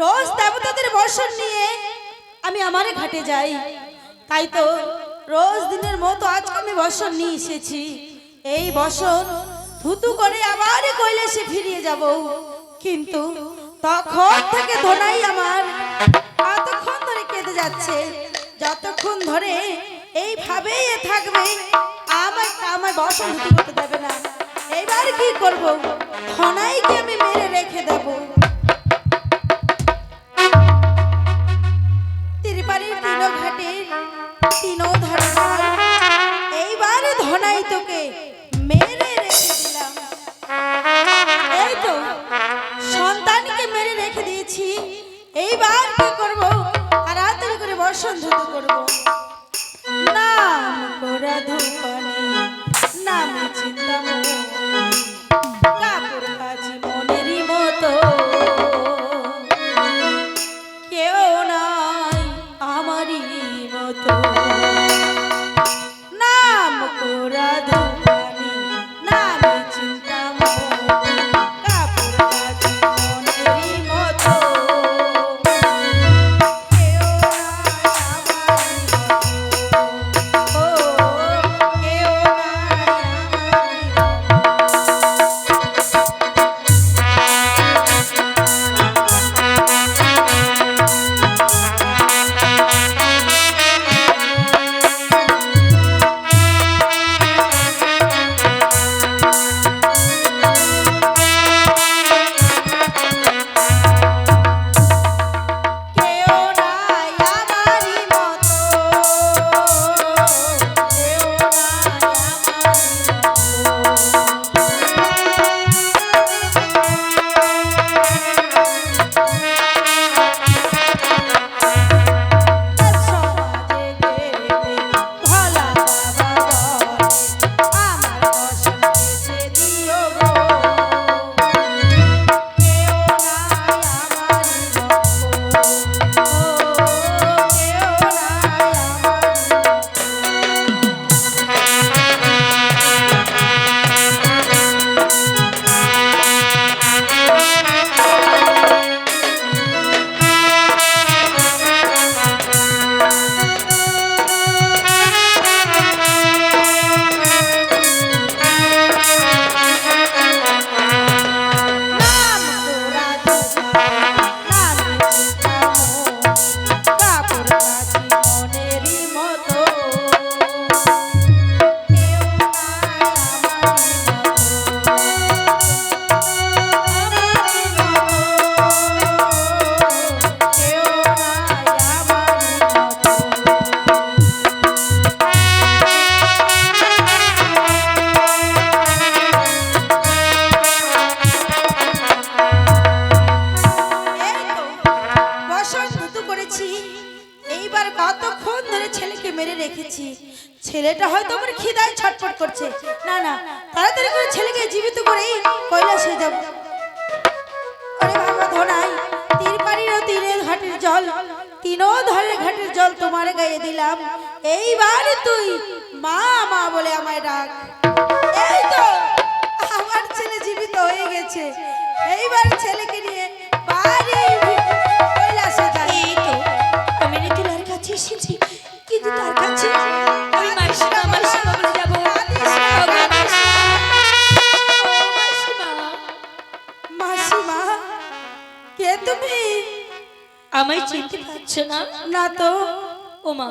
রোজ দেবতাদের বর্ষণ নিয়ে আমি আমার ঘাটে যাই। তাই তো রোজ দিনের মতো আজকে আমি বর্ষণ নিয়ে এসেছি। এই বর্ষণ থুতু করে আবার কৈলাসে ফিরিয়ে যাব। কিন্তু তখন থেকে ধনাই আমার কতক্ষণ ধরে কেঁদে যাচ্ছে। যতক্ষণ ধরে এইভাবেই এ থাকবে, আমার আমার বর্ষণ থুতু করতে দেবে না। এবার কি করব? ধনাইকে আমি মেরে রেখে দেবো। ধনাই তোকে মেরে রেখে এই তো, সন্তানকে মেরে রেখে দিয়েছি। এইবার কি করব? তাড়াতাড়ি করে বসন্ত করব। মা মা বলে আমায় ডাক। এই তো আমার ছেলে জীবিত হয়ে গেছে। এইবার ছেলেকে নিয়ে বাড়ি কৈলাসে যাই। এই তো আমি কাছে এসেছি। কিন্তু তার কাছে আমি মাসিমা মাসিমা বলে যাব। মাসিমা। কে তুমি? আমায় চিনতে পারছ না? না তো। ও মা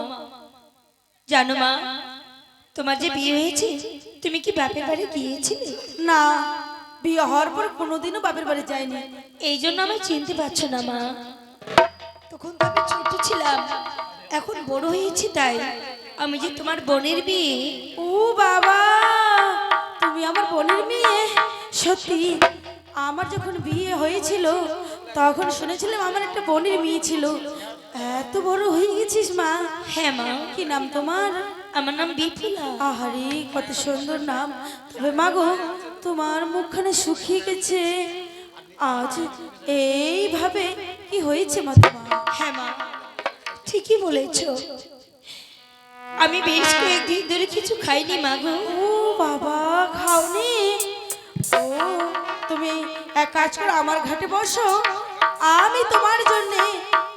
জানো মা তোমার যে বিয়ে হয়েছে তুমি কি বাপের বাড়ি গিয়েছিলে? না বিয়ে হওয়ার পর কোনোদিনও বাপের বাড়ি যায়নি। এই জন্য আমি চিনতে পারছ না মা। তখন তো আমি ছোট ছিলাম এখন বড় হয়েছি তাই। আমি যে তোমার বোনের বিয়ে ও বাবা তুমি আমার বোনের মেয়ে। সত্যি আমার যখন বিয়ে হয়েছিল তখন শুনেছিলাম আমার একটা বোনের মেয়ে ছিল। এত বড় হয়ে গেছিস মা। হ্যাঁ মা। কি নাম তোমার? আমার নাম বিপুলা। আহারে কত সুন্দর নাম। তবে মাগো তোমার মুখখানে শুকিয়ে গেছে। আজ এইভাবে কি হয়েছে মা তোমার? হ্যাঁ মা। ঠিকই বলেছ। আমি বেশ কয়েকদিন ধরে কিছু খাইনি মা গো। ও বাবা খাওনি? ও তুমি এক কাজ করো আমার ঘাটে বসো। আমি তোমার জন্য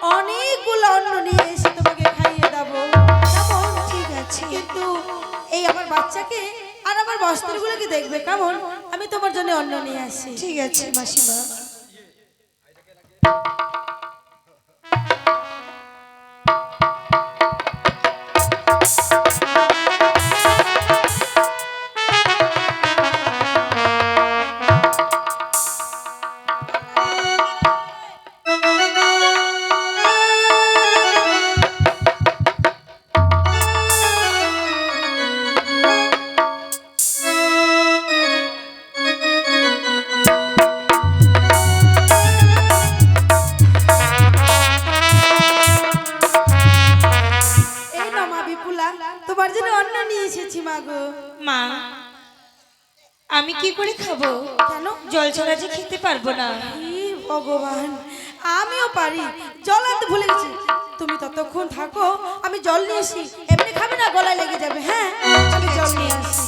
অনেকগুলো অন্ন নিয়ে এসে তোমাকে খাইয়ে দেবো। কেমন? ঠিক আছে। কিন্তু এই আমার বাচ্চাকে আর আমার বস্ত্রগুলোকে দেখবে, কেমন? আমি তোমার জন্য অন্ন নিয়ে আসি। ঠিক আছে, মাসিমা। আসি এমনি খাবে না গলায় লেগে যাবে হ্যাঁ? আমি জল নিয়ে আসি।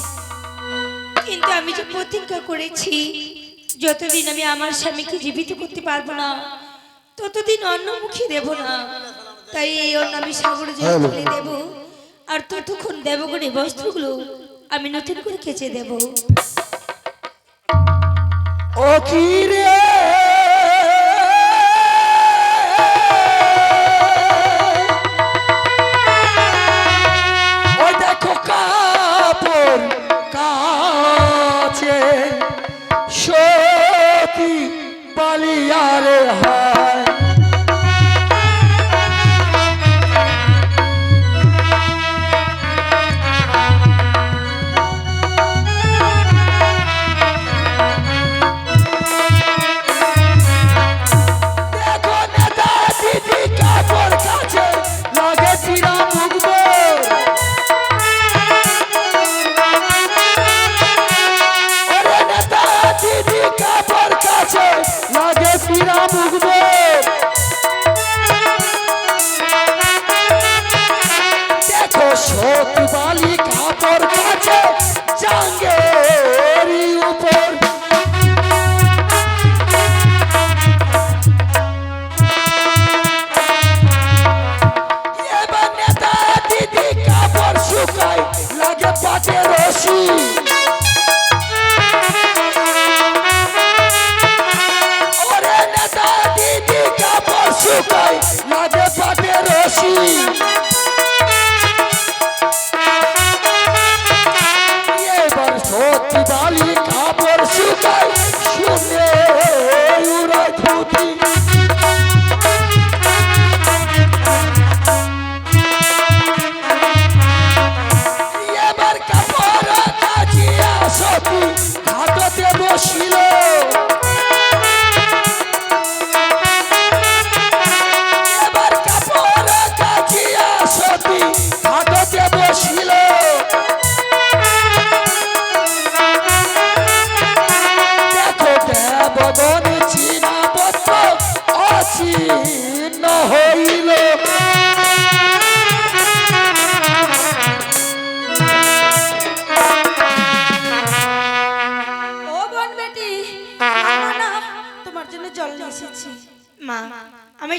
কিন্তু আমি যে প্রতিজ্ঞা করেছি যতদিন আমি আমার স্বামীকে জীবিত করতে পারব না ততদিন অন্নমুখী দেব না। তাই এই অন্ন আমি সাগরে জল ফেলে দেব আর ততক্ষণ দেবগণে বস্ত্রগুলো আমি নতুন করে কেচে দেব। ও কি বালিয়ারে হয় বালি কাপড় শুকাই শুনে উড়াই ধুতি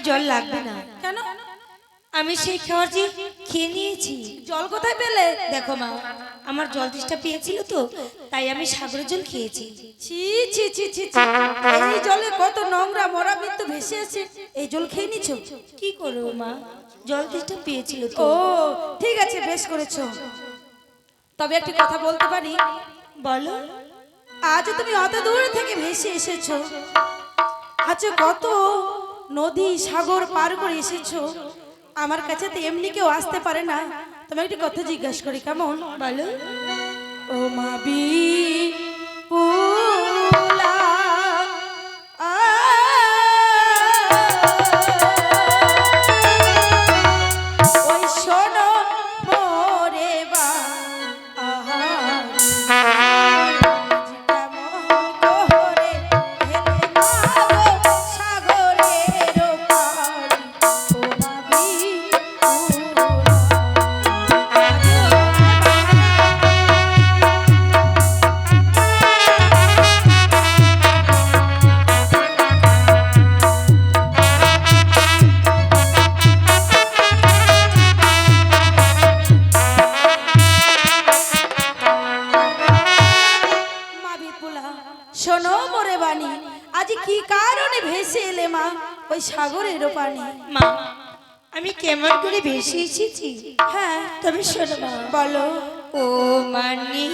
জল লাগবে না। কেন? আমি সেই খাবার যে খেয়ে নিয়েছি। জল কোথায় পেলে? দেখো মা আমার জল তৃষ্ণা পেয়েছিল তো তাই আমি সাগরের জল খেয়েছি। ছি ছি ছি ছি ছি। এই জলে কত নোংরা মরা মৃত্যু ভেসে আছে এই জল খেয়ে নিছো কি করব মা? জল তৃষ্ণা পেয়েছিল তো। ও ঠিক আছে বেশ করেছ। তবে একটি কথা বলতে পারি? বলো। আজ তুমি অত দূর থেকে ভেসে এসেছ। আজ কত নদী, সাগর পার করে এসেছ। আমার কাছে তো এমনি কেউ আসতে পারে না। তোমাকে একটি কথা জিজ্ঞাসা করি, কেমন? বলো। ও মাবি পুলা এসেছি। হ্যাঁ তবে শোনো বলো। ও মানি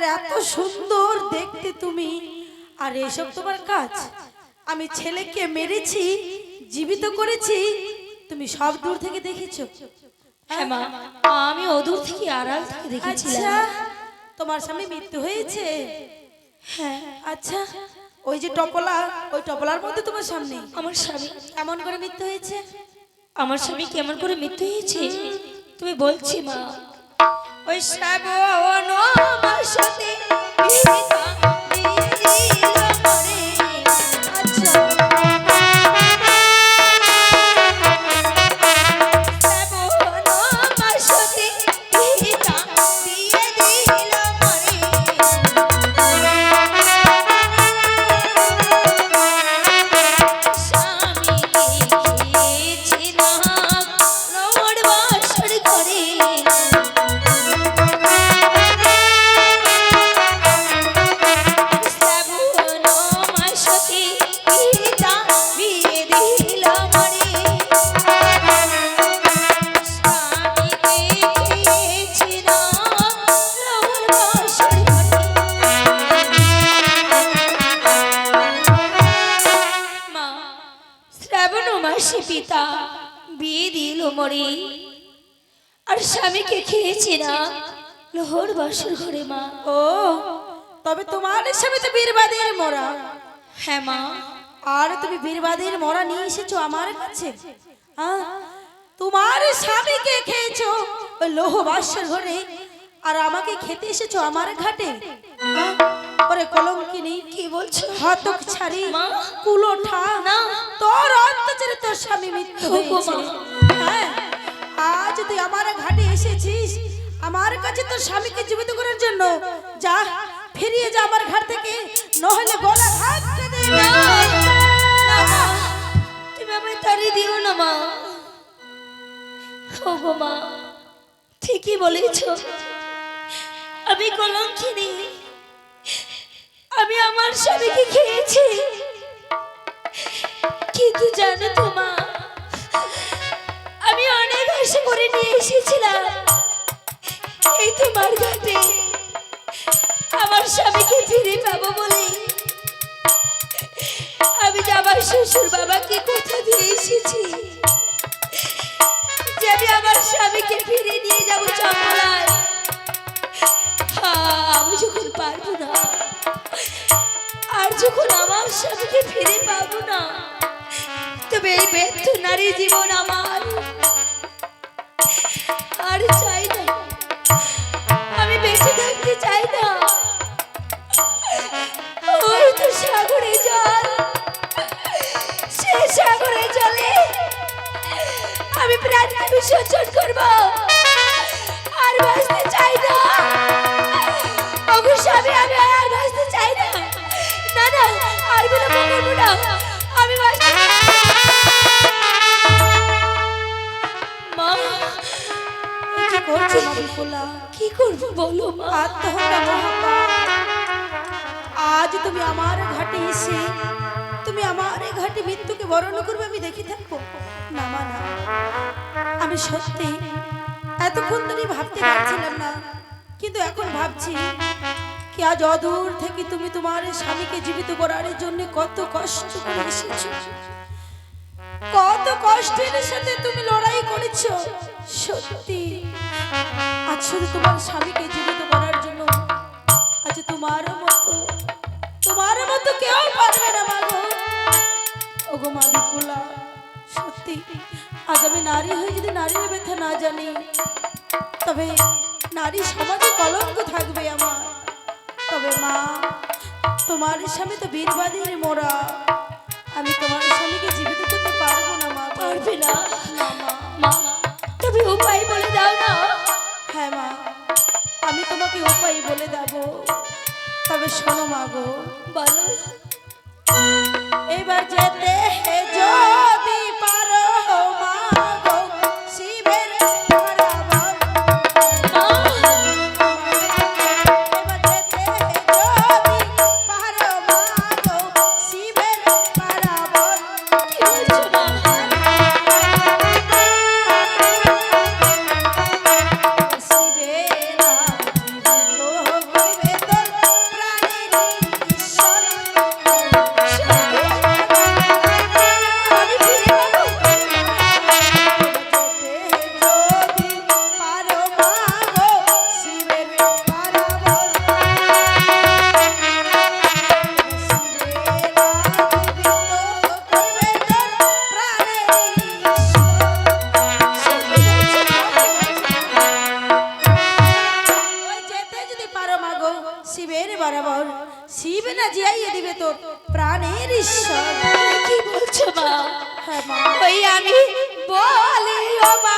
আর এত সুন্দর দেখতে তুমি। আর এসব তোমার কাজ। আমি ছেলেকে মেরেছি জীবিত করেছি। তুমি সব দূর থেকে দেখেছ। হ্যাঁ মা আমি অদূর থেকে আড়াল থেকে আচ্ছা দেখেছিলাম। তোমার স্বামী মৃত্যু হয়েছে? হ্যাঁ আচ্ছা ওই যে টপলা ওই টপলার মধ্যে তোমার সামনে আমার স্বামী এমন করে মৃত্যু হয়েছে? আমার স্বামী কেমন করে মৃত্যু হয়েছে? তুমি বলছি মা ওই শ্রাবণ মাসতে মাসে পিতা বিয়ে দিল মরে। আর স্বামীকে খেয়েছে না। লোহর বাসর ঘরে মা। ও তবে তোমার স্বামী তো বীরবাদের মরা। হ্যাঁ মা। আর তুমি বীরবাদের মরা নিয়ে এসেছ আমার কাছে? তোমার স্বামীকে খেয়েছো লোহ বাসর ঘরে। আর আমাকে খেতে এসেছ আমার ঘাটে? ওরে কলঙ্কিনী কি বলছো? হতক ছাড়ি মা। কুলোঠা না। তোর অত্যাচারে তোর স্বামী মৃত্যু হয়েছে। হ্যাঁ আজ তুই আমার ঘাটে এসেছিস আমার কাছে তোর স্বামীকে জীবিত করার জন্য। যা ফিরিয়ে যা আমার ঘাট থেকে নহলে গলা না, তুমি আমায় তাড়িয়ে দিও না মা। ও গো মা ঠিকই বলেছ আমি কলঙ্কিনী। আমি আমার স্বামীকে খেয়েছি। কিন্তু জানো তো মা, আমি অনেক আশা করে নিয়ে এসেছিলাম। এই তোমার ঘাটে আমার স্বামীকে ফিরে পাবো বলে। আমি যে আমার শ্বশুর বাবাকে কথা দিয়ে এসেছি। যে আমি আমার স্বামীকে ফিরে নিয়ে যাব চম্পলায়। আমি যখন পারব না, আর যখন আমার স্বামীকে ফিরে পাবো না, তবে এই ব্যর্থ নারী জীবন আমার। আর চাই না, আমি বেঁচে থাকতে চাই না। ওই তো সাগরে জল, সে সাগরে জলে প্রাণকে বিসর্জন করব। আমি মা কি করছ মা বিপুলা? কি করব? বলো মা। আত্মহত্যা মহাপাপ। আজ তুমি আমার ঘাটে এসে তুমি আমার ঘাটে মৃত্যুকে বরণ করবে আমি দেখে থাকব। না মা না। আমি সত্যি এতক্ষণ ধরে ভাবতে পারছিলাম না কিন্তু এখন ভাবছি আজ অদূর থেকে তুমি তোমার স্বামীকে জীবিত করার জন্য কত কষ্ট করে এসেছ? কত কষ্টের সাথে তুমি লড়াই করেছ? সত্যি। আজ শুধু তোমার স্বামীকে জীবিত করার জন্য, আজ তোমার মতো তোমার মতো কেউ পারবে না মাগো ওগো মা বিপুলা, সত্যি। আজ আমি নারী হয়ে যদি নারীর ব্যথা না জানি, তবে নারী সমাজে কলঙ্ক থাকবে আমার। তবে মা। তোমার স্বামী তো বীরবাদীর মোরা। আমি তোমার স্বামীকে জীবিত করতে পারব না মা। পারবে না। মা। তুমি উপায় বলে দাও না। হ্যাঁ মা। আমি তোমাকে উপায় বলে দেব। তবে শোনো মা গো। বলো। এবার যেতে যদি পারো দিবে তোর প্রাণের ঈশ্বর। কি বলছো মা? হ্যাঁ মা। ওই আমি বলি ও মা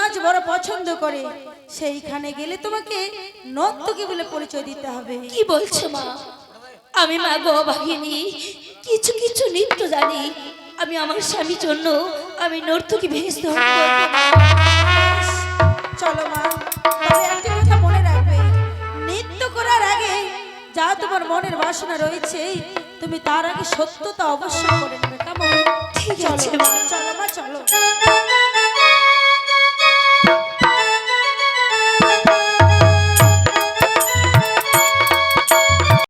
নাচ বড় পছন্দ করে। সেইখানে গেলে তোমাকে নর্তকী বলে পরিচয় দিতে হবে। কি বলছো মা? আমি মা গো কিছু কিছু নৃত্য জানি। আমি আমার স্বামীর জন্য আমি নর্তকী ভেস চলো মা তবে একটি কথা মনে রাখবে। নৃত্য করার আগে যা তোমার মনের বাসনা রয়েছে তুমি তার আগে সত্যতা অবশ্যই করে নেবে। কেমন? ঠিক আছে। চলো মা চলো।